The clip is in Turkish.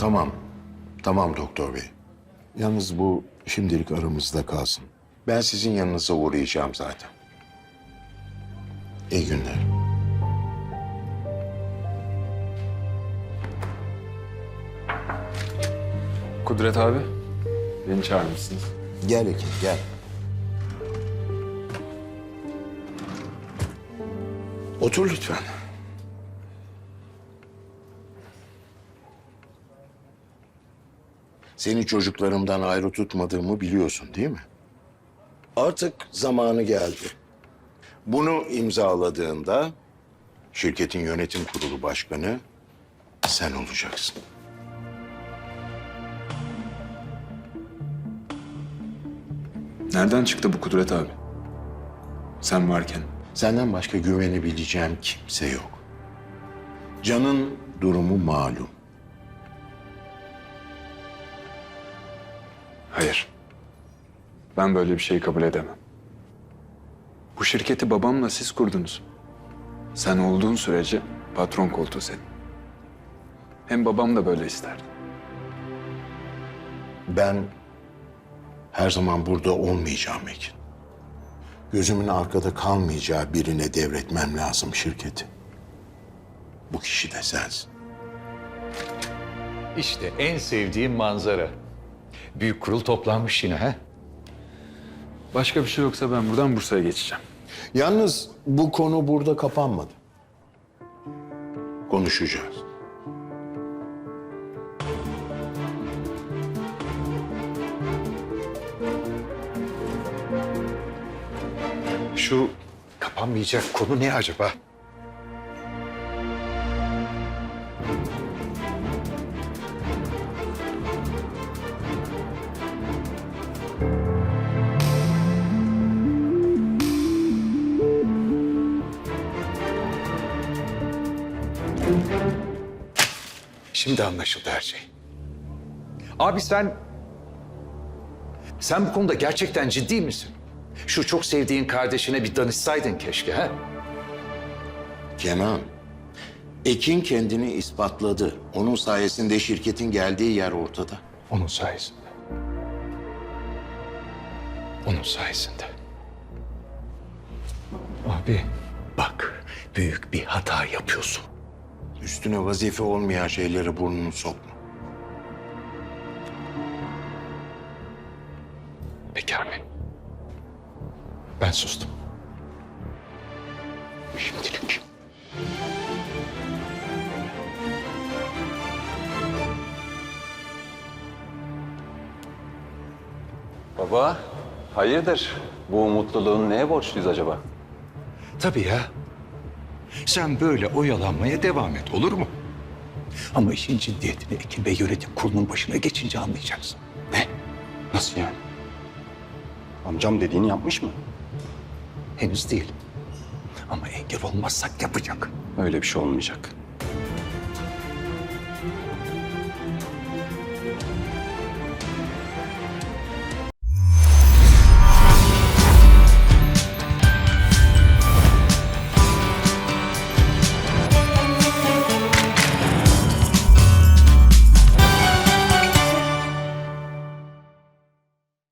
Tamam. Tamam doktor bey. Yalnız bu şimdilik aramızda kalsın. Ben sizin yanınıza uğrayacağım zaten. İyi günler. Kudret abi, beni çağırmışsınız. Gel Ekin gel. Otur lütfen. Seni çocuklarımdan ayrı tutmadığımı biliyorsun değil mi? Artık zamanı geldi. Bunu imzaladığında şirketin yönetim kurulu başkanı sen olacaksın. Nereden çıktı bu Kudret abi? Sen varken. Senden başka güvenebileceğim kimse yok. Can'ın durumu malum. Hayır. Ben böyle bir şeyi kabul edemem. Bu şirketi babamla siz kurdunuz. Sen olduğun sürece patron koltuğu senin. Hem babam da böyle isterdi. Ben her zaman burada olmayacağım Ekin. Gözümün arkada kalmayacağı birine devretmem lazım şirketi. Bu kişi de sensin. İşte en sevdiğim manzara. Büyük kurul toplanmış yine ha? Başka bir şey yoksa ben buradan Bursa'ya geçeceğim. Yalnız bu konu burada kapanmadı. Konuşacağız. Şu kapanmayacak konu ne acaba? Şimdi anlaşıldı her şey. Abi sen... Sen bu konuda gerçekten ciddi misin? Şu çok sevdiğin kardeşine bir danışsaydın keşke ha? Kenan, Ekin kendini ispatladı. Onun sayesinde şirketin geldiği yer ortada. Onun sayesinde. Onun sayesinde. Abi bak büyük bir hata yapıyorsun. Üstüne vazife olmayan şeyleri burnunu sokma. Peki abi. Ben sustum. Şimdilik. Baba, hayırdır? Bu mutluluğun neye borçluyuz acaba? Tabii ya. Sen böyle oyalanmaya devam et olur mu? Ama işin ciddiyetini Ekim Bey yönetim kurulunun başına geçince anlayacaksın. Ne? Nasıl yani? Amcam dediğini yapmış mı? Henüz değil. Ama engel olmazsak yapacak. Öyle bir şey olmayacak.